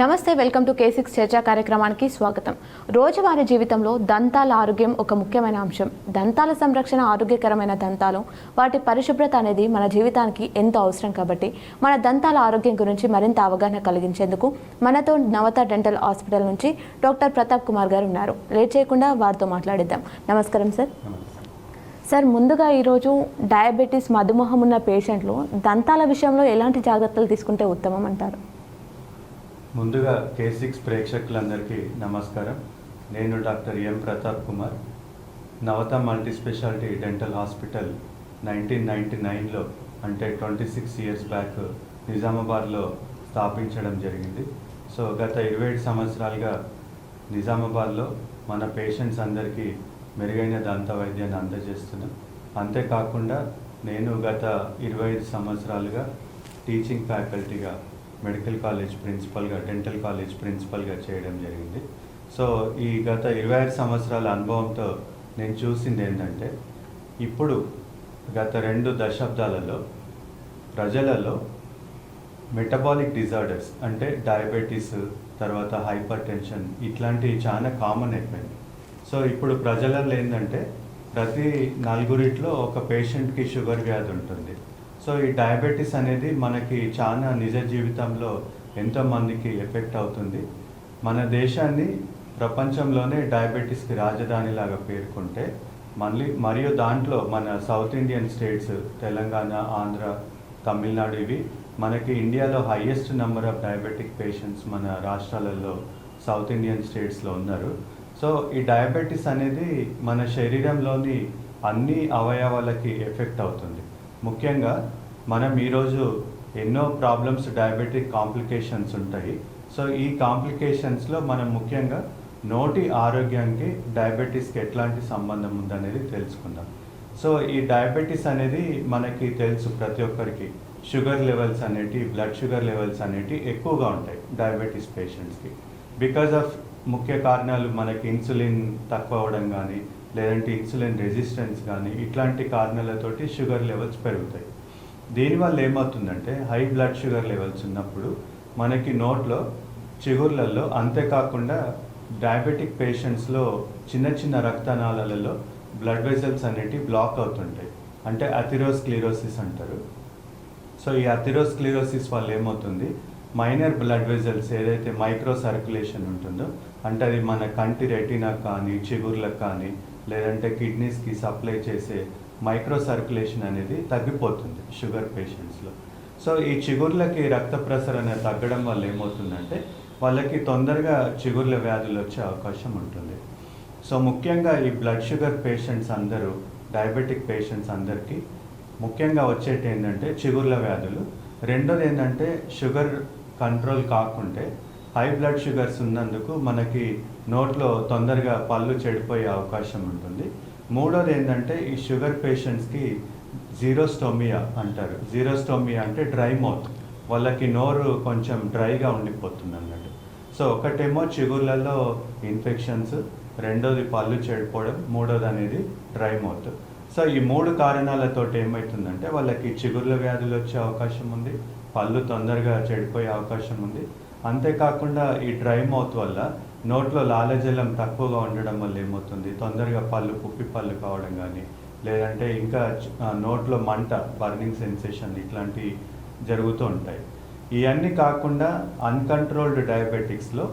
నమస్తే welcome to K six చర్చా కార్యక్రమానికి స్వాగతం. రోజువారీ జీవితంలో దంతాల ఆరోగ్యం ఒక ముఖ్యమైన అంశం. దంతాల సంరక్షణ ఆరోగ్యకరమైన దంతాలు వాటి పరిశుభ్రత అనేది మన జీవితానికి ఎంతో అవసరం కాబట్టి మన దంతాల ఆరోగ్యం గురించి మరింత అవగాహన కలిగించేందుకు మనతో నవత డెంటల్ హాస్పిటల్ నుంచి డాక్టర్ ప్రతాప్ కుమార్ గారు ఉన్నారు. లేట్ చేయకుండా వారితో మాట్లాడిద్దాం. నమస్కారం సార్. సార్ ముందుగా ఈరోజు డయాబెటీస్ మధుమేహం ఉన్న పేషెంట్లు దంతాల విషయంలో ఎలాంటి జాగ్రత్తలు తీసుకుంటే ఉత్తమం అంటారు? ముందుగా కే సిక్స్ ప్రేక్షకులందరికీ నమస్కారం. నేను doctor M Pratap Kumar. Navata multi speciality dental hospital nineteen ninety నైన్లో అంటే ట్వంటీ సిక్స్ ఇయర్స్ బ్యాక్ నిజామాబాద్లో స్థాపించడం జరిగింది. సో గత ఇరవై ఏడు సంవత్సరాలుగా నిజామాబాద్లో మన పేషెంట్స్ అందరికీ మెరుగైన దంత వైద్యాన్ని అందజేస్తున్నాం. అంతేకాకుండా నేను గత ఇరవై ఐదు సంవత్సరాలుగా టీచింగ్ ఫ్యాకల్టీగా మెడికల్ కాలేజ్ ప్రిన్సిపల్గా డెంటల్ కాలేజ్ ప్రిన్సిపల్గా చేయడం జరిగింది. సో ఈ గత ఇరవై ఐదు సంవత్సరాల అనుభవంతో నేను చూసింది ఏంటంటే ఇప్పుడు గత రెండు దశాబ్దాలలో ప్రజలలో మెటబాలిక్ డిజార్డర్స్ అంటే డయాబెటీస్ తర్వాత హైపర్ టెన్షన్ ఇట్లాంటివి చాలా కామన్ అయిపోయింది. సో ఇప్పుడు ప్రజలలో ఏంటంటే ప్రతి నలుగురిట్లో ఒక పేషెంట్కి షుగర్ వ్యాధి ఉంటుంది. సో ఈ డయాబెటీస్ అనేది మనకి చాలా నిజ జీవితంలో ఎంతో మందికి ఎఫెక్ట్ అవుతుంది. మన దేశాన్ని ప్రపంచంలోనే డయాబెటీస్కి రాజధానిలాగా పేర్కొంటే మళ్ళీ మరియు దాంట్లో మన south Indian states Telangana Andhra Tamil Nadu ఇవి మనకి ఇండియాలో highest number of diabetic patients మన రాష్ట్రాలలో సౌత్ ఇండియన్ స్టేట్స్లో ఉన్నారు. సో ఈ డయాబెటీస్ అనేది మన శరీరంలోని అన్ని అవయవాలకి ఎఫెక్ట్ అవుతుంది. ముఖ్యంగా మనం ఈరోజు ఎన్నో ప్రాబ్లమ్స్ డయాబెటిక్ కాంప్లికేషన్స్ ఉంటాయి. సో ఈ కాంప్లికేషన్స్లో మనం ముఖ్యంగా నోటి ఆరోగ్యానికి డయాబెటీస్కి ఎట్లాంటి సంబంధం ఉందనేది తెలుసుకుందాం. సో ఈ డయాబెటీస్ అనేది మనకి తెలుసు ప్రతి ఒక్కరికి. షుగర్ లెవెల్స్ అనేటి బ్లడ్ షుగర్ లెవెల్స్ అనేటి ఎక్కువగా ఉంటాయి డయాబెటీస్ పేషెంట్స్కి బికాజ్ ఆఫ్ ముఖ్య కారణాలు మనకి ఇన్సులిన్ తక్కువ అవ్వడం కానీ లేదంటే ఇన్సులిన్ రెసిస్టెన్స్ కానీ ఇట్లాంటి కారణాలతోటి షుగర్ లెవెల్స్ పెరుగుతాయి. దీనివల్ల ఏమవుతుందంటే హై బ్లడ్ షుగర్ లెవెల్స్ ఉన్నప్పుడు మనకి నోట్లో చిగుర్లలో అంతేకాకుండా డయాబెటిక్ పేషెంట్స్లో చిన్న చిన్న రక్తనాళాలలో బ్లడ్ వెజల్స్ అనేటివి బ్లాక్ అవుతుంటాయి. అంటే అథిరోస్క్లిరోసిస్ అంటారు. సో ఈ అథిరోస్క్లిరోసిస్ వల్ల ఏమవుతుంది? మైనర్ బ్లడ్ వెజల్స్ ఏదైతే మైక్రో సర్క్యులేషన్ ఉంటుందో అంటే అది మన కంటి రెటీనా కానీ చిగుర్లకు కానీ లేదంటే కిడ్నీస్కి సప్లై చేసే మైక్రో సర్క్యులేషన్ అనేది తగ్గిపోతుంది షుగర్ పేషెంట్స్లో. సో ఈ చిగుర్లకి రక్త ప్రసరణ తగ్గడం వల్ల ఏమవుతుందంటే వాళ్ళకి తొందరగా చిగుర్ల వ్యాధులు వచ్చే అవకాశం ఉంటుంది. సో ముఖ్యంగా ఈ బ్లడ్ షుగర్ పేషెంట్స్ అందరూ డయాబెటిక్ పేషెంట్స్ అందరికీ ముఖ్యంగా వచ్చేటి ఏంటంటే చిగుర్ల వ్యాధులు. రెండోది ఏంటంటే షుగర్ కంట్రోల్ కాకుంటే హై బ్లడ్ షుగర్స్ ఉన్నందుకు మనకి నోట్లో తొందరగా పళ్ళు చెడిపోయే అవకాశం ఉంటుంది. మూడోది ఏంటంటే ఈ షుగర్ పేషెంట్స్కి జీరోస్టోమియా అంటారు. జీరోస్టోమియా అంటే డ్రై మౌత్. వాళ్ళకి నోరు కొంచెం డ్రైగా ఉండిపోతుంది అన్నట్టు సో ఒకటేమో చిగుర్లలో ఇన్ఫెక్షన్స్ రెండోది పళ్ళు చెడిపోవడం మూడోది అనేది డ్రై మౌత్. సో ఈ మూడు కారణాలతోటి ఏమవుతుందంటే వాళ్ళకి చిగుర్ల వ్యాధులు వచ్చే అవకాశం ఉంది పళ్ళు తొందరగా చెడిపోయే అవకాశం ఉంది. అంతేకాకుండా ఈ డ్రై మౌత్ వల్ల నోట్లో లాలజలం తక్కువగా ఉండడం వల్ల ఏమవుతుంది? తొందరగా పళ్ళు పుప్పి పళ్ళు కావడం కానీ లేదంటే ఇంకా నోట్లో మంట బర్నింగ్ సెన్సేషన్ ఇట్లాంటివి జరుగుతూ ఉంటాయి. ఇవన్నీ కాకుండా అన్కంట్రోల్డ్ డయాబెటిక్స్లో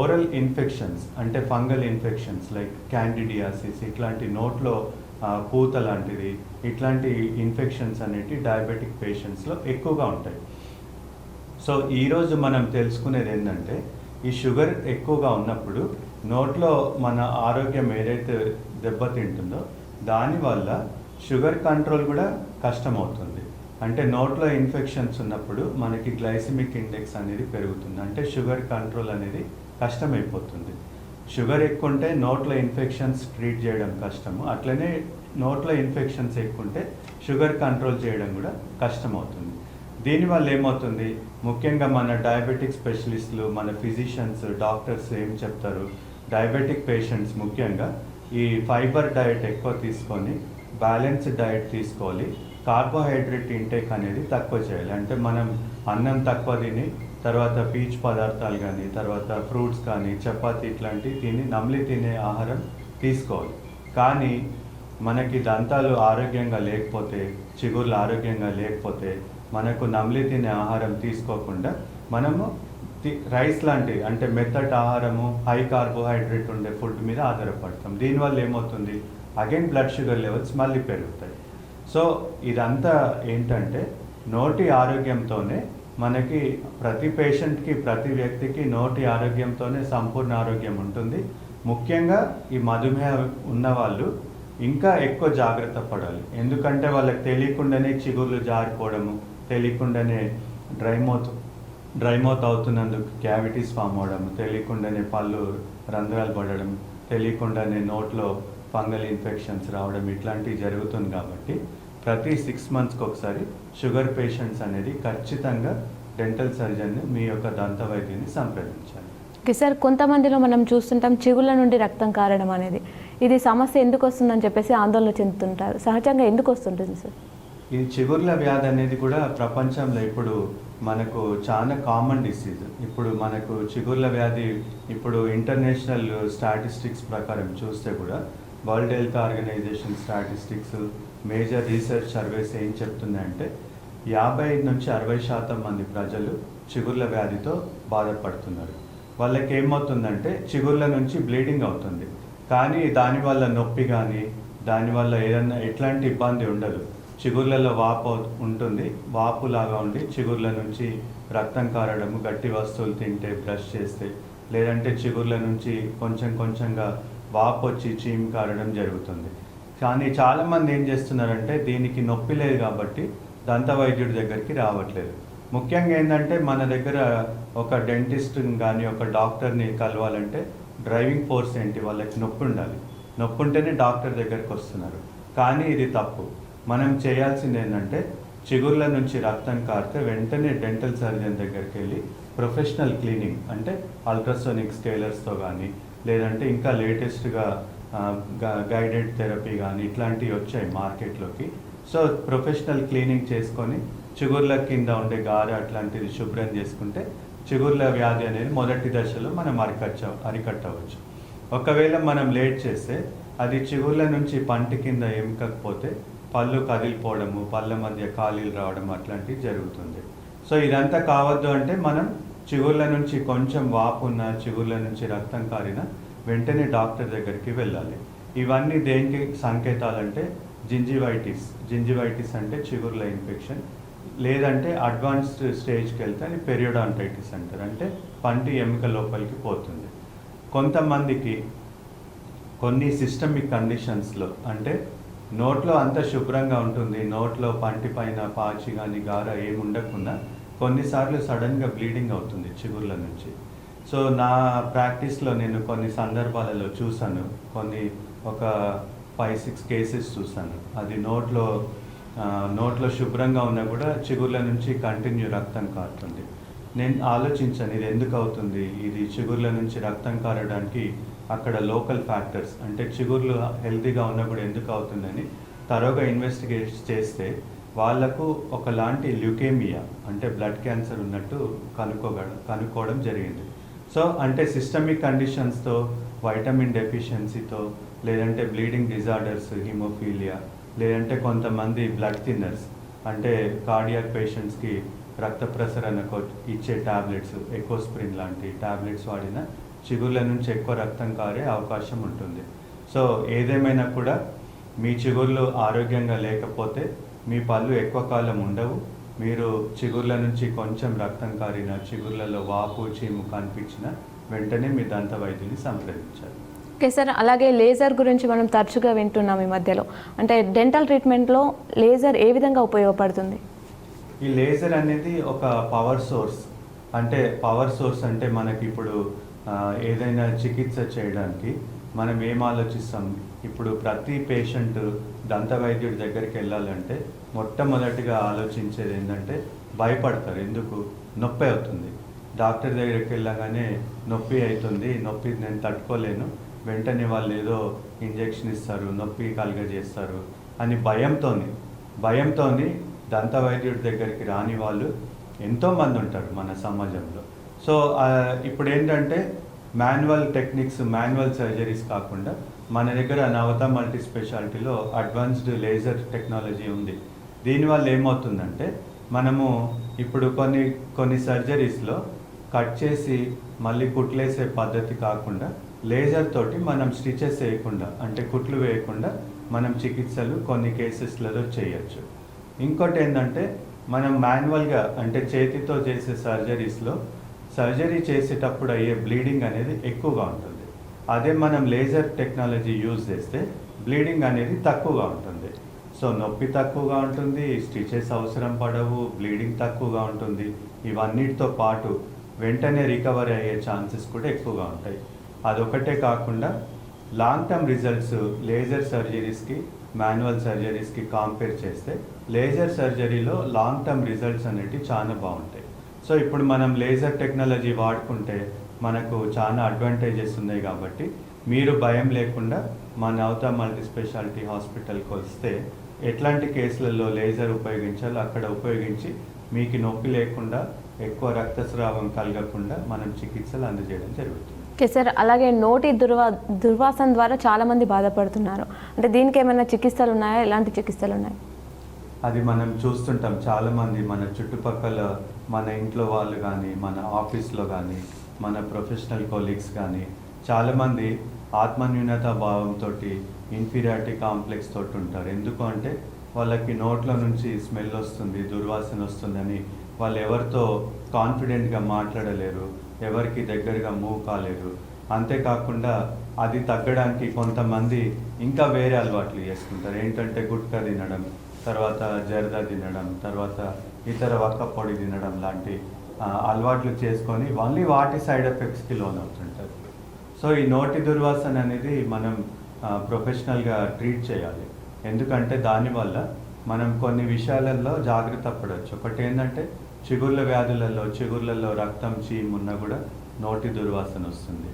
ఓరల్ ఇన్ఫెక్షన్స్ అంటే ఫంగల్ ఇన్ఫెక్షన్స్ లైక్ క్యాండిడియాసిస్ ఇట్లాంటి నోట్లో పూత లాంటిది ఇట్లాంటి ఇన్ఫెక్షన్స్ అనేటివి డయాబెటిక్ పేషెంట్స్లో ఎక్కువగా ఉంటాయి. సో ఈరోజు మనం తెలుసుకునేది ఏంటంటే ఈ షుగర్ ఎక్కువగా ఉన్నప్పుడు నోట్లో మన ఆరోగ్యం ఏదైతే దెబ్బతింటుందో దానివల్ల షుగర్ కంట్రోల్ కూడా కష్టమవుతుంది. అంటే నోట్లో ఇన్ఫెక్షన్స్ ఉన్నప్పుడు మనకి గ్లైసిమిక్ ఇండెక్స్ అనేది పెరుగుతుంది. అంటే షుగర్ కంట్రోల్ అనేది కష్టమైపోతుంది. షుగర్ ఎక్కువ ఉంటే నోట్లో ఇన్ఫెక్షన్స్ ట్రీట్ చేయడం కష్టము. అట్లనే నోట్లో ఇన్ఫెక్షన్స్ ఎక్కువ ఉంటే షుగర్ కంట్రోల్ చేయడం కూడా కష్టమవుతుంది. దీనివల్ల ఏమవుతుంది? ముఖ్యంగా మన డయాబెటిక్ స్పెషలిస్టులు మన ఫిజిషియన్స్ డాక్టర్స్ ఏం చెప్తారు? డయాబెటిక్ పేషెంట్స్ ముఖ్యంగా ఈ ఫైబర్ డయట్ ఎక్కువ తీసుకొని బ్యాలెన్స్డ్ డయట్ తీసుకోవాలి. కార్బోహైడ్రేట్ ఇంటేక్ అనేది తక్కువ చేయాలి. అంటే మనం అన్నం తక్కువ తిని తర్వాత పీచు పదార్థాలు కానీ తర్వాత ఫ్రూట్స్ కానీ చపాతీ ఇట్లాంటివి తిని నమిలి తినే ఆహారం తీసుకోవాలి. కానీ మనకి దంతాలు ఆరోగ్యంగా లేకపోతే చిగుర్లు ఆరోగ్యంగా లేకపోతే మనకు నమిలి తినే ఆహారం తీసుకోకుండా మనము తి- రైస్ లాంటి అంటే మెత్తటి ఆహారము హై కార్బోహైడ్రేట్ ఉండే ఫుడ్ మీద ఆధారపడతాం. దీనివల్ల ఏమవుతుంది? అగైన్ బ్లడ్ షుగర్ లెవెల్స్ మళ్ళీ పెరుగుతాయి. సో ఇదంతా ఏంటంటే నోటి ఆరోగ్యంతోనే మనకి ప్రతి పేషెంట్కి ప్రతి వ్యక్తికి నోటి ఆరోగ్యంతోనే సంపూర్ణ ఆరోగ్యం ఉంటుంది. ముఖ్యంగా ఈ మధుమేహ ఉన్నవాళ్ళు ఇంకా ఎక్కువ జాగ్రత్త పడాలి. ఎందుకంటే వాళ్ళకి తెలియకుండానే చిగుర్లు జారిపోవడము తెలియకుండానే డ్రై మౌత్ డ్రై మౌత్ అవుతున్నందుకు క్యావిటీస్ ఫామ్ అవడం తెలియకుండానే పళ్ళు రంధ్రాలు పడడం తెలియకుండానే నోట్లో ఫంగల్ ఇన్ఫెక్షన్స్ రావడం ఇట్లాంటివి జరుగుతుంది కాబట్టి ప్రతి సిక్స్ మంత్స్కి ఒకసారి షుగర్ పేషెంట్స్ అనేది ఖచ్చితంగా డెంటల్ సర్జన్ని మీ యొక్క దంత వైద్యుని సంప్రదించాలి. ఓకే సార్ కొంతమందిలో మనం చూస్తుంటాం చిగుళ్ళ నుండి రక్తం కారడం అనేది. ఇది సమస్య ఎందుకు వస్తుందని చెప్పేసి ఆందోళన చెందుతుంటారు. సహజంగా ఎందుకు వస్తుంటుంది సార్? ఈ చిగుర్ల వ్యాధి అనేది కూడా ప్రపంచంలో ఇప్పుడు మనకు చాలా కామన్ డిసీజ్ ఇప్పుడు మనకు చిగుర్ల వ్యాధి ఇప్పుడు ఇంటర్నేషనల్ స్టాటిస్టిక్స్ ప్రకారం చూస్తే కూడా World Health Organisation statistics major research surveys ఏం చెప్తుందంటే యాభై నుంచి అరవై శాతం మంది ప్రజలు చిగుర్ల వ్యాధితో బాధపడుతున్నారు. వాళ్ళకి ఏమవుతుందంటే చిగుర్ల నుంచి బ్లీడింగ్ అవుతుంది. కానీ దానివల్ల నొప్పి కానీ దానివల్ల ఏదన్నా ఎట్లాంటి ఇబ్బంది ఉండదు. చిగుర్లలో వాపు ఉంటుంది. వాపు లాగా ఉండి చిగుర్ల నుంచి రక్తం కారడము గట్టి వస్తువులు తింటే బ్రష్ చేస్తే. లేదంటే చిగుర్ల నుంచి కొంచెం కొంచెంగా వాపు వచ్చి చీమ్ కారడం జరుగుతుంది. కానీ చాలామంది ఏం చేస్తున్నారంటే దీనికి నొప్పి లేదు కాబట్టి దంత వైద్యుడి దగ్గరికి రావట్లేదు. ముఖ్యంగా ఏంటంటే మన దగ్గర ఒక డెంటిస్ట్ని కానీ ఒక డాక్టర్ని కలవాలంటే డ్రైవింగ్ ఫోర్స్ ఏంటి? వాళ్ళకి నొప్పి ఉండాలి. నొప్పి ఉంటేనే డాక్టర్ దగ్గరికి వస్తున్నారు. కానీ ఇది తప్పు. మనం చేయాల్సింది ఏంటంటే చిగుర్ల నుంచి రక్తం కారితే వెంటనే డెంటల్ సర్జన్ దగ్గరికి వెళ్ళి ప్రొఫెషనల్ క్లీనింగ్ అంటే అల్ట్రాసోనిక్ స్కేలర్స్తో కానీ లేదంటే ఇంకా లేటెస్ట్గా గైడెడ్ థెరపీ కానీ ఇట్లాంటివి వచ్చాయి మార్కెట్లోకి. సో ప్రొఫెషనల్ క్లీనింగ్ చేసుకొని చిగుర్ల కింద ఉండే గారె అట్లాంటిది శుభ్రం చేసుకుంటే చిగుర్ల వ్యాధి అనేది మొదటి దశలో మనం అరికట్ట అరికట్టవచ్చు. ఒకవేళ మనం లేట్ చేస్తే అది చిగుర్ల నుంచి పంటి కింద ఎముకకపోతే పళ్ళు కదిలిపోవడము పళ్ళ మధ్య ఖాళీలు రావడం అట్లాంటివి జరుగుతుంది. సో ఇదంతా కావద్దు అంటే మనం చిగుర్ల నుంచి కొంచెం వాపు ఉన్న చిగుర్ల నుంచి రక్తం కారిన వెంటనే డాక్టర్ దగ్గరికి వెళ్ళాలి. ఇవన్నీ దేనికి సంకేతాలంటే జింజివైటిస్. జింజివైటిస్ అంటే చిగుర్ల ఇన్ఫెక్షన్. లేదంటే అడ్వాన్స్డ్ స్టేజ్కి వెళ్తే అది పెరియోడాంటైటిస్ అంటారు. అంటే పంటి ఎముక లోపలికి పోతుంది. కొంతమందికి కొన్ని సిస్టమిక్ కండిషన్స్లో అంటే నోట్లో అంత శుభ్రంగా ఉంటుంది. నోట్లో పంటి పైన పాచి కానీ గార ఏమి ఉండకుండా కొన్నిసార్లు సడన్గా బ్లీడింగ్ అవుతుంది చిగుర్ల నుంచి. సో నా ప్రాక్టీస్లో నేను కొన్ని సందర్భాలలో చూశాను. కొన్ని ఒక ఫైవ్ సిక్స్ కేసెస్ చూశాను. అది నోట్లో నోట్లో శుభ్రంగా ఉన్నా కూడా చిగుర్ల నుంచి కంటిన్యూ రక్తం కారుతుంది. నేను ఆలోచించాను ఇది ఎందుకు అవుతుంది? ఇది చిగుర్ల నుంచి రక్తం కారడానికి అక్కడ లోకల్ ఫ్యాక్టర్స్ అంటే చిగుర్లు హెల్తీగా ఉన్నప్పుడు ఎందుకు అవుతుందని తరోగా ఇన్వెస్టిగేట్ చేస్తే వాళ్ళకు ఒకలాంటి ల్యూకేమియా అంటే బ్లడ్ క్యాన్సర్ ఉన్నట్టు కనుక్కోగడం కనుక్కోవడం జరిగింది. సో అంటే సిస్టమిక్ కండిషన్స్తో వైటమిన్ డెఫిషియన్సీతో లేదంటే బ్లీడింగ్ డిజార్డర్స్ హిమోఫీలియా లేదంటే కొంతమంది బ్లడ్ థిన్నర్స్ అంటే కార్డియాక్ పేషెంట్స్కి రక్త ప్రసరణకు ఇచ్చే టాబ్లెట్స్ ఎకోస్ప్రిన్ లాంటి టాబ్లెట్స్ వాడిన చిగుర్ల నుంచి ఎక్కువ రక్తం కారే అవకాశం ఉంటుంది. సో ఏదేమైనా కూడా మీ చిగుర్లు ఆరోగ్యంగా లేకపోతే మీ పళ్ళు ఎక్కువ కాలం ఉండవు. మీరు చిగుర్ల నుంచి కొంచెం రక్తం కారిన చిగుర్లలో వాపు చీము కనిపించిన వెంటనే మీ దంత వైద్యుని సంప్రదించాలి. ఓకే సార్ అలాగే లేజర్ గురించి మనం తరచుగా వింటున్నాం ఈ మధ్యలో. అంటే డెంటల్ ట్రీట్మెంట్లో లేజర్ ఏ విధంగా ఉపయోగపడుతుంది? ఈ లేజర్ అనేది ఒక పవర్ సోర్స్. అంటే పవర్ సోర్స్ అంటే మనకి ఇప్పుడు ఏదైనా చికిత్స చేయడానికి మనం ఏం ఆలోచిస్తాం? ఇప్పుడు ప్రతి పేషెంట్ దంత వైద్యుడి దగ్గరికి వెళ్ళాలంటే మొట్టమొదటిగా ఆలోచించేది ఏంటంటే భయపడతారు. ఎందుకు? నొప్పి అవుతుంది. డాక్టర్ దగ్గరికి వెళ్ళగానే నొప్పి అవుతుంది. నొప్పి నేను తట్టుకోలేను. వెంటనే వాళ్ళు ఏదో ఇంజెక్షన్ ఇస్తారు నొప్పి కలుగజేస్తారు అని భయంతోని భయంతోని దంత వైద్యుడి దగ్గరికి రాని వాళ్ళు ఎంతోమంది ఉంటారు మన సమాజంలో. సో ఇప్పుడు ఏంటంటే మాన్యువల్ టెక్నిక్స్ మాన్యువల్ సర్జరీస్ కాకుండా మన దగ్గర నవత మల్టీ స్పెషాలిటీలో అడ్వాన్స్డ్ లేజర్ టెక్నాలజీ ఉంది. దీనివల్ల ఏమవుతుందంటే మనము ఇప్పుడు కొన్ని కొన్ని సర్జరీస్లో కట్ చేసి మళ్ళీ కుట్లేసే పద్ధతి కాకుండా లేజర్ తోటి మనం స్టిచెస్ వేయకుండా అంటే కుట్లు వేయకుండా మనం చికిత్సలు కొన్ని కేసెస్లలో చేయొచ్చు. ఇంకోటి ఏంటంటే మనం మాన్యువల్గా అంటే చేతితో చేసే సర్జరీస్లో సర్జరీ చేసేటప్పుడు అయ్యే బ్లీడింగ్ అనేది ఎక్కువగా ఉంటుంది. అదే మనం లేజర్ టెక్నాలజీ యూజ్ చేస్తే బ్లీడింగ్ అనేది తక్కువగా ఉంటుంది. సో నొప్పి తక్కువగా ఉంటుంది స్టిచెస్ అవసరం పడవు బ్లీడింగ్ తక్కువగా ఉంటుంది. ఇవన్నిటితో పాటు వెంటనే రికవరీ అయ్యే ఛాన్సెస్ కూడా ఎక్కువగా ఉంటాయి. అదొకటే కాకుండా లాంగ్ టర్మ్ రిజల్ట్స్ లేజర్ సర్జరీస్కి మాన్యువల్ సర్జరీస్కి కంపేర్ చేస్తే లేజర్ సర్జరీలో లాంగ్ టర్మ్ రిజల్ట్స్ అనేవి చాలా బాగుంటాయి. సో ఇప్పుడు మనం లేజర్ టెక్నాలజీ వాడుకుంటే మనకు చాలా అడ్వాంటేజెస్ ఉన్నాయి కాబట్టి మీరు భయం లేకుండా మా నవత మల్టీ స్పెషాలిటీ హాస్పిటల్కి వస్తే ఎట్లాంటి కేసులలో లేజర్ ఉపయోగించాలో అక్కడ ఉపయోగించి మీకు నొప్పి లేకుండా ఎక్కువ రక్తస్రావం కలగకుండా మనం చికిత్సలు అందజేయడం జరుగుతుంది. ఓకే సార్ అలాగే నోటి దుర్వా దుర్వాసన ద్వారా చాలా మంది బాధపడుతున్నారు. అంటే దీనికి ఏమైనా చికిత్సలు ఉన్నాయా? ఎలాంటి చికిత్సలు ఉన్నాయి? అది మనం చూస్తుంటాం. చాలామంది మన చుట్టుపక్కల మన ఇంట్లో వాళ్ళు కానీ మన ఆఫీస్లో కానీ మన ప్రొఫెషనల్ కొలీగ్స్ కానీ చాలామంది ఆత్మన్యూనత భావంతో ఇన్ఫీరియారిటీ కాంప్లెక్స్ తోటి ఉంటారు. ఎందుకు అంటే వాళ్ళకి నోట్ల నుంచి స్మెల్ వస్తుంది దుర్వాసన వస్తుందని వాళ్ళు ఎవరితో కాన్ఫిడెంట్గా మాట్లాడలేరు ఎవరికి దగ్గరగా మూవ్ కాలేరు. అంతేకాకుండా అది తగ్గడానికి కొంతమంది ఇంకా వేరే అలవాట్లు చేసుకుంటారు. ఏంటంటే గుట్కా తినడం తర్వాత జరదా తినడం తర్వాత ఇతర వక్క పొడి తినడం లాంటి అలవాట్లు చేసుకొని ఓన్లీ వాటి సైడ్ ఎఫెక్ట్స్కి లోన్ అవుతుంటారు సో ఈ నోటి దుర్వాసన అనేది మనం ప్రొఫెషనల్గా ట్రీట్ చేయాలి. ఎందుకంటే దానివల్ల మనం కొన్ని విషయాలలో జాగ్రత్త పడవచ్చు ఒకటి ఏంటంటే చిగుర్ల వ్యాధులలో చిగుర్లలో రక్తం చీమ్ ఉన్నా కూడా నోటి దుర్వాసన వస్తుంది.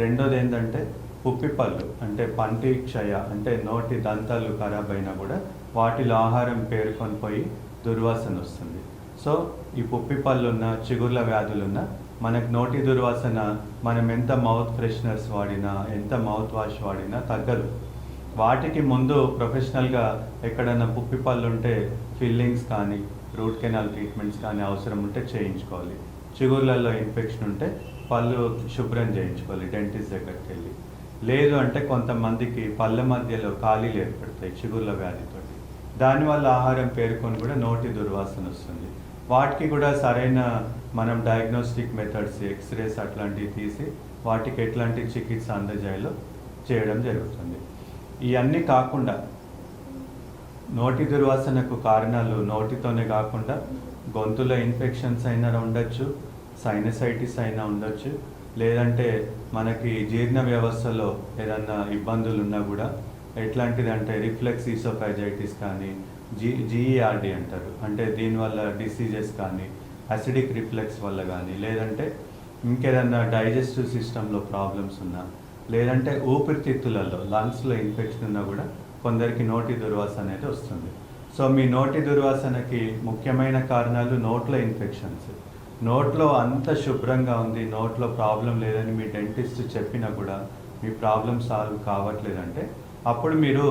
రెండోది ఏంటంటే ఉప్పిపళ్ళు అంటే పంటి క్షయ అంటే నోటి దంతాలు ఖరాబ్ అయినా కూడా వాటిలో ఆహారం పేరుకొని పోయి దుర్వాసన వస్తుంది. సో ఈ పుప్పి పళ్ళున్న చిగుర్ల వ్యాధులున్న మనకు నోటి దుర్వాసన మనం ఎంత మౌత్ ఫ్రెషనర్స్ వాడినా ఎంత మౌత్ వాష్ వాడినా తగ్గదు. వాటికి ముందు ప్రొఫెషనల్గా ఎక్కడైనా పుప్పి పళ్ళు ఉంటే ఫిల్లింగ్స్ కానీ రూట్ కెనాల్ ట్రీట్మెంట్స్ కానీ అవసరం ఉంటే చేయించుకోవాలి. చిగుర్లలో ఇన్ఫెక్షన్ ఉంటే పళ్ళు శుభ్రం చేయించుకోవాలి డెంటిస్ట్ దగ్గరికి వెళ్ళి లేదు అంటే కొంతమందికి పళ్ళ మధ్యలో ఖాళీలు ఏర్పడతాయి చిగుర్ల వ్యాధితో. దానివల్ల ఆహారం పేరుకొని కూడా నోటి దుర్వాసన వస్తుంది. వాటికి కూడా సరైన మనం డయాగ్నోస్టిక్ మెథడ్స్ ఎక్స్రేస్ అట్లాంటివి తీసి వాటికి ఎట్లాంటి చికిత్స అందజేయాలో చేయడం జరుగుతుంది. ఇవన్నీ కాకుండా నోటి దుర్వాసనకు కారణాలు నోటితోనే కాకుండా గొంతులో ఇన్ఫెక్షన్స్ అయినా ఉండొచ్చు సైనసైటిస్ అయినా ఉండొచ్చు లేదంటే మనకి జీర్ణ వ్యవస్థలో ఏదన్నా ఇబ్బందులు ఉన్నా కూడా ఎట్లాంటిది అంటే రిఫ్లెక్స్ ఈసోఫైజైటిస్ కానీ జీ జీఈఆర్డి అంటారు. అంటే దీనివల్ల డిసీజెస్ కానీ అసిడిక్ రిఫ్లెక్స్ వల్ల కానీ లేదంటే ఇంకేదన్నా డైజెస్టివ్ సిస్టంలో ప్రాబ్లమ్స్ ఉన్నా లేదంటే ఊపిరితిత్తులలో లంగ్స్లో ఇన్ఫెక్షన్ ఉన్నా కూడా కొందరికి నోటి దుర్వాసన అనేది వస్తుంది. సో మీ నోటి దుర్వాసనకి ముఖ్యమైన కారణాలు నోట్లో ఇన్ఫెక్షన్స్. నోట్లో అంత శుభ్రంగా ఉంది నోట్లో ప్రాబ్లం లేదని మీ డెంటిస్ట్ చెప్పినా కూడా మీ ప్రాబ్లం సాల్వ్ కావట్లేదంటే అప్పుడు మీరు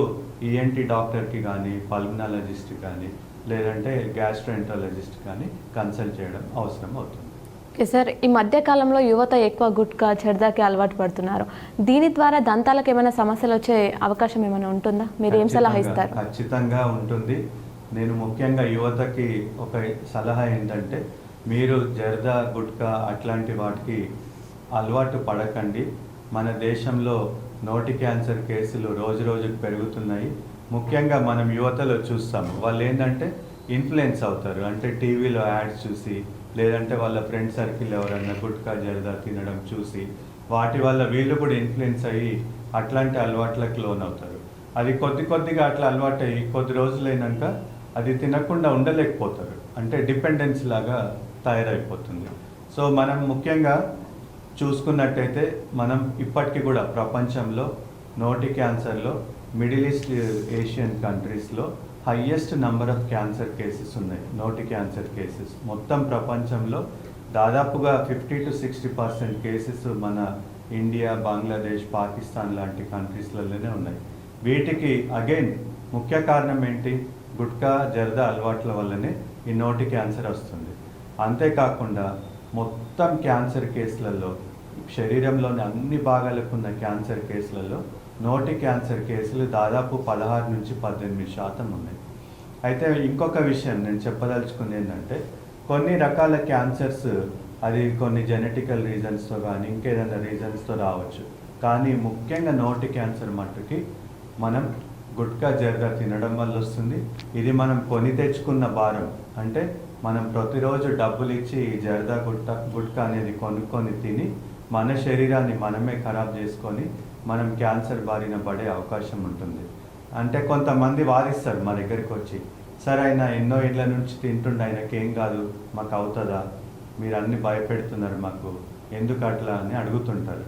E ఈఎన్టీ డాక్టర్కి కానీ పల్మనాలజిస్ట్ కానీ లేదంటే గ్యాస్ట్రోఎంటాలజిస్ట్ కానీ కన్సల్ట్ చేయడం అవసరం అవుతుంది. ఓకే సార్ ఈ మధ్య కాలంలో యువత ఎక్కువ గుట్కా చెడదాకి అలవాటు పడుతున్నారు. దీని ద్వారా దంతాలకు ఏమైనా సమస్యలు వచ్చే అవకాశం ఏమైనా ఉంటుందా? మీరు ఏం సలహా ఇస్తారు? ఖచ్చితంగా ఉంటుంది. నేను ముఖ్యంగా యువతకి ఒక సలహా ఏంటంటే మీరు జర్దా గుట్కా అట్లాంటి వాటికి అలవాటు పడకండి. మన దేశంలో నోటి క్యాన్సర్ కేసులు రోజు రోజుకు పెరుగుతున్నాయి. ముఖ్యంగా మనం యువతలో చూస్తాం వాళ్ళు ఏంటంటే ఇన్ఫ్లుయెన్స్ అవుతారు. అంటే టీవీలో యాడ్స్ చూసి లేదంటే వాళ్ళ ఫ్రెండ్ సర్కిల్ ఎవరన్నా గుట్కా జరదా తినడం చూసి వాటి వల్ల వీళ్ళు కూడా ఇన్ఫ్లుయెన్స్ అయ్యి అట్లాంటి అలవాట్లకు లోన్ అవుతారు అది కొద్ది కొద్దిగా అట్లా అలవాటు అయ్యి కొద్ది రోజులైనాక అది తినకుండా ఉండలేకపోతారు. అంటే డిపెండెన్స్ లాగా తయారైపోతుంది. సో మనం ముఖ్యంగా చూసుకున్నట్టయితే మనం ఇప్పటికీ కూడా ప్రపంచంలో నోటి క్యాన్సర్లో మిడిల్ ఈస్ట్ ఏషియన్ కంట్రీస్లో highest number of cancer cases ఉన్నాయి నోటి క్యాన్సర్ కేసెస్. మొత్తం ప్రపంచంలో దాదాపుగా fifty to sixty percent cases మన ఇండియా బంగ్లాదేశ్ పాకిస్తాన్ లాంటి కంట్రీస్లలోనే ఉన్నాయి. వీటికి అగైన్ ముఖ్య కారణం ఏంటి? గుట్కా జర్ద అలవాట్ల వల్లనే ఈ నోటి క్యాన్సర్ వస్తుంది. అంతేకాకుండా మొత్తం క్యాన్సర్ కేసులలో శరీరంలోని అన్ని భాగాలకు ఉన్న క్యాన్సర్ కేసులలో నోటి క్యాన్సర్ కేసులు దాదాపు పదహారు నుంచి పద్దెనిమిది శాతం ఉన్నాయి. అయితే ఇంకొక విషయం నేను చెప్పదలుచుకుంది ఏంటంటే కొన్ని రకాల క్యాన్సర్స్ అది కొన్ని జెనెటికల్ రీజన్స్తో కానీ ఇంకేదైనా రీజన్స్తో రావచ్చు. కానీ ముఖ్యంగా నోటి క్యాన్సర్ మట్టుకి మనం గుట్కా జర్దా తినడం వల్ల వస్తుంది. ఇది మనం కొని తెచ్చుకున్న భారం. అంటే మనం ప్రతిరోజు డబ్బులు ఇచ్చి ఈ జర్దా గుట్ట గుట్కా అనేది కొనుక్కొని తిని మన శరీరాన్ని మనమే ఖరాబ్ చేసుకొని మనం క్యాన్సర్ బారిన పడే అవకాశం ఉంటుంది. అంటే కొంతమంది వాదిస్తారు మా దగ్గరికి వచ్చి సరే ఆయన ఎన్నో ఏళ్ళ నుంచి తింటుండే ఆయనకి ఏం కాదు మాకు అవుతుందా? మీరు అన్ని భయపెడుతున్నారు మాకు ఎందుకు అట్లా? అని అడుగుతుంటారు.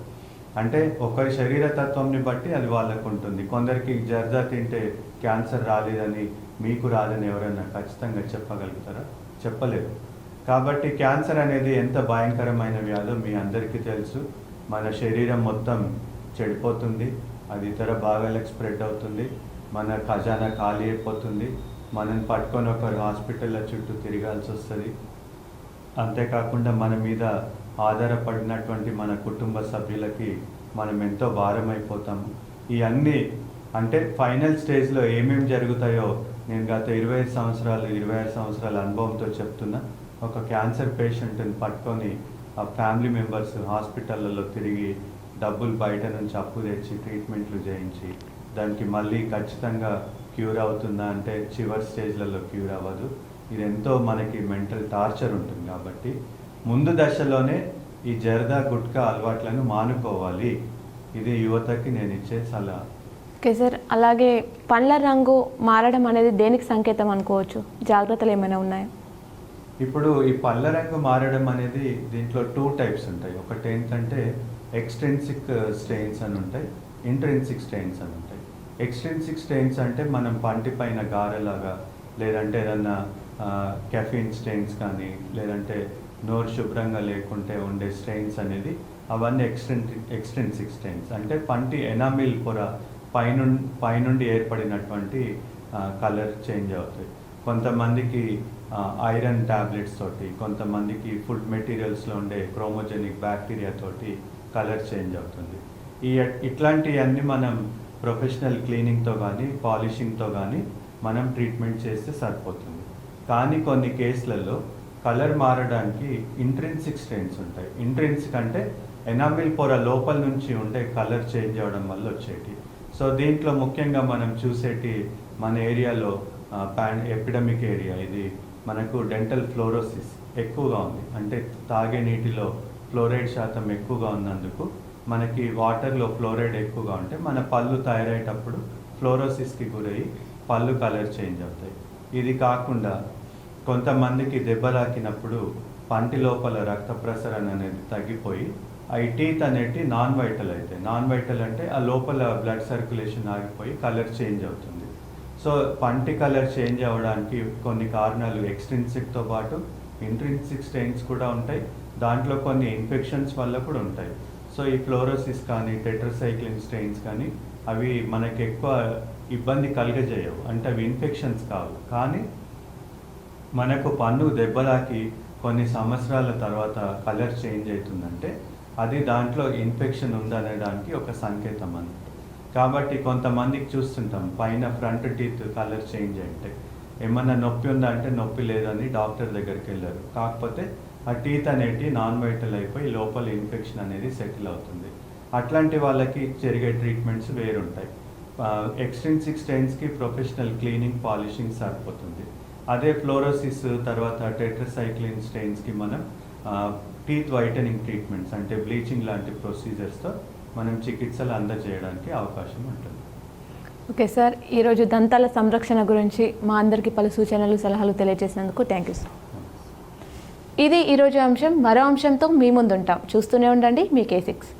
అంటే ఒకరి శరీర తత్వంని బట్టి అది వాళ్ళకు ఉంటుంది కొందరికి జర్దా తింటే క్యాన్సర్ రాలేదని మీకు రాదని ఎవరైనా ఖచ్చితంగా చెప్పగలుగుతారా? చెప్పలేదు. కాబట్టి క్యాన్సర్ అనేది ఎంత భయంకరమైన వ్యాధో మీ అందరికీ తెలుసు. మన శరీరం మొత్తం చెడిపోతుంది. అది ఇతర భాగాలకు స్ప్రెడ్ అవుతుంది. మన ఖజానా ఖాళీ అయిపోతుంది. మనం పట్టుకొని ఒకరు హాస్పిటల్ల చుట్టూ తిరగాల్సి వస్తుంది. అంతేకాకుండా మన మీద ఆధారపడినటువంటి మన కుటుంబ సభ్యులకి మనం ఎంతో భారం అయిపోతాము ఇవన్నీ అంటే ఫైనల్ స్టేజ్లో ఏమేమి జరుగుతాయో నేను గత ఇరవై ఐదు సంవత్సరాలు ఇరవై ఐదు సంవత్సరాల అనుభవంతో చెప్తున్నా ఒక క్యాన్సర్ పేషెంట్ని పట్టుకొని ఆ ఫ్యామిలీ మెంబర్స్ హాస్పిటళ్ళలో తిరిగి డబ్బులు బయట నుంచి అప్పు తెచ్చి ట్రీట్మెంట్లు చేయించి దానికి మళ్ళీ ఖచ్చితంగా క్యూర్ అవుతుందా అంటే చివరి స్టేజ్లలో క్యూర్ అవ్వదు. ఇది ఎంతో మనకి మెంటల్ టార్చర్ ఉంటుంది కాబట్టి ముందు దశలోనే ఈ జర్దా గుట్కా అలవాట్లను మానుకోవాలి. ఇది యువతకి నేను ఇచ్చే సలహా. Okay sir. అలాగే పండ్ల రంగు మారడం అనేది దేనికి సంకేతం అనుకోవచ్చు? జాగ్రత్తలు ఏమైనా ఉన్నాయా? ఇప్పుడు ఈ పళ్ళ రంగు మారడం అనేది దీంట్లో టూ టైప్స్ ఉంటాయి. ఒకటి ఏంటంటే ఎక్స్టెన్సిక్ స్టెయిన్స్ అని ఉంటాయి ఇంట్రెన్సిక్ స్టెయిన్స్ అని ఉంటాయి. ఎక్స్టెన్సిక్ స్టెయిన్స్ అంటే మనం పంటి పైన గారెలాగా లేదంటే ఏదన్నా కెఫీన్ స్టెయిన్స్ కానీ లేదంటే నోరు శుభ్రంగా లేకుంటే ఉండే స్టెయిన్స్ అనేది అవన్నీ ఎక్స్టెన్ ఎక్స్టెన్సిక్ స్టెయిన్స్. అంటే పంటి ఎనామిల్ పొర పైను పైనుండి ఏర్పడినటువంటి కలర్ చేంజ్ అవుతాయి. కొంతమందికి ఐరన్ ట్యాబ్లెట్స్ తోటి కొంతమందికి ఫుడ్ మెటీరియల్స్లో ఉండే క్రోమోజెనిక్ బ్యాక్టీరియా తోటి కలర్ చేంజ్ అవుతుంది. ఈ ఇట్లాంటివన్నీ మనం ప్రొఫెషనల్ క్లీనింగ్తో కానీ పాలిషింగ్తో కానీ మనం ట్రీట్మెంట్ చేస్తే సరిపోతుంది. కానీ కొన్ని కేసులలో కలర్ మారడానికి ఇంట్రెన్సిక్ స్ట్రెయిన్స్ ఉంటాయి. ఇంట్రెన్సిక్ అంటే ఎనామిల్ పొర లోపల నుంచి ఉండే కలర్ చేంజ్ అవ్వడం వల్ల వచ్చేటి సో దీంట్లో ముఖ్యంగా మనం చూసేటి మన ఏరియాలో ప్యాన్ ఎపిడమిక్ ఏరియా ఇది మనకు డెంటల్ ఫ్లోరోసిస్ ఎక్కువగా ఉంది. అంటే తాగే నీటిలో ఫ్లోరైడ్ శాతం ఎక్కువగా ఉన్నందుకు మనకి వాటర్లో ఫ్లోరైడ్ ఎక్కువగా ఉంటే మన పళ్ళు తయారయ్యేటప్పుడు ఫ్లోరోసిస్కి గురయ్యి పళ్ళు కలర్ చేంజ్ అవుతాయి. ఇది కాకుండా కొంతమందికి దెబ్బ తాకినప్పుడు పంటి లోపల రక్త ప్రసరణ అనేది తగ్గిపోయి ఆ టీత్ అనేటి నాన్ వైటల్ అయితే నాన్ వైటల్ అంటే ఆ లోపల బ్లడ్ సర్క్యులేషన్ ఆగిపోయి కలర్ చేంజ్ అవుతుంది. సో పంటి కలర్ చేంజ్ అవ్వడానికి కొన్ని కారణాలు ఎక్స్ట్రిన్సిక్తో పాటు ఇంట్రిన్సిక్ స్టెయిన్స్ కూడా ఉంటాయి. దాంట్లో కొన్ని ఇన్ఫెక్షన్స్ వల్ల కూడా ఉంటాయి. సో ఈ ఫ్లోరోసిస్ కానీ టెట్రసైక్లిన్ స్టెయిన్స్ కానీ అవి మనకి ఎక్కువ ఇబ్బంది కలుగజేయవు. అంటే అవి ఇన్ఫెక్షన్స్ కావు. కానీ మనకు పన్ను దెబ్బలాకి కొన్ని సంవత్సరాల తర్వాత కలర్ చేంజ్ అవుతుందంటే అది దాంట్లో ఇన్ఫెక్షన్ ఉందనే దానికి ఒక సంకేతం అన్నమాట కాబట్టి కొంతమందికి చూస్తుంటాం పైన ఫ్రంట్ టీత్ కలర్ చేంజ్ అంటే. ఏమన్నా నొప్పి ఉందా అంటే నొప్పి లేదని డాక్టర్ దగ్గరికి వెళ్ళారు. కాకపోతే ఆ టీత్ అనేటి నాన్ వైటల్ అయిపోయి లోపల ఇన్ఫెక్షన్ అనేది సెటిల్ అవుతుంది. అట్లాంటి వాళ్ళకి జరిగే ట్రీట్మెంట్స్ వేరుంటాయి. ఎక్స్టెన్సిక్ స్టెయిన్స్కి ప్రొఫెషనల్ క్లీనింగ్ పాలిషింగ్ సరిపోతుంది. అదే ఫ్లోరోసిస్ తర్వాత టెట్రసైక్లిన్ స్టెయిన్స్కి మనం టీత్ వైటనింగ్ ట్రీట్మెంట్స్ అంటే బ్లీచింగ్ లాంటి ప్రొసీజర్స్తో మనం చికిత్సలు అందజేయడానికి అవకాశం ఉంటుంది. ఓకే సార్ ఈరోజు దంతాల సంరక్షణ గురించి మా అందరికీ పలు సూచనలు సలహాలు తెలియజేసినందుకు థ్యాంక్ యూ సార్ ఇది ఈరోజు అంశం. మరో అంశంతో మీ ముందుంటాం. చూస్తూనే ఉండండి. మీ కే సిక్స్